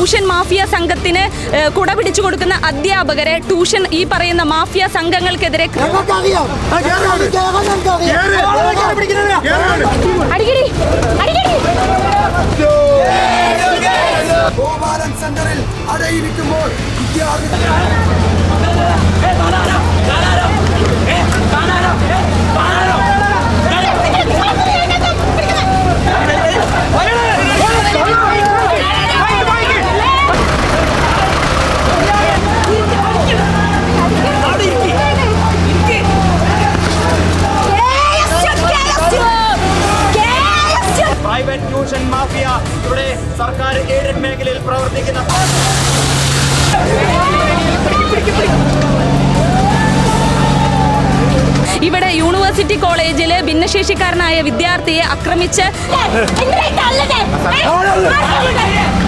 Tuition mafia സംഘത്തിന് ഏ, കുട പിടിച്ചു കൊടുക്കുന്ന അധ്യാപകരെ ട്യൂഷൻ ഈ പറയുന്ന മാഫിയ സംഘങ്ങൾക്കെതിരെ അടിക്കടി. അടിക്കടി. ഗോപാലൻ സെന്ററിൽ അടയിരിക്കുമ്പോൾ വിദ്യാർത്ഥി പ്രൈവറ്റ് ട്യൂഷൻ മാഫിയ ഇവിടെ സർക്കാർ എയ്ഡഡ് മേഖലയിൽ പ്രവർത്തിക്കുന്ന ഇവിടെ യൂണിവേഴ്സിറ്റി കോളേജിൽ ഭിന്നശേഷിക്കാരനായ വിദ്യാർത്ഥിയെ ആക്രമിച്ച്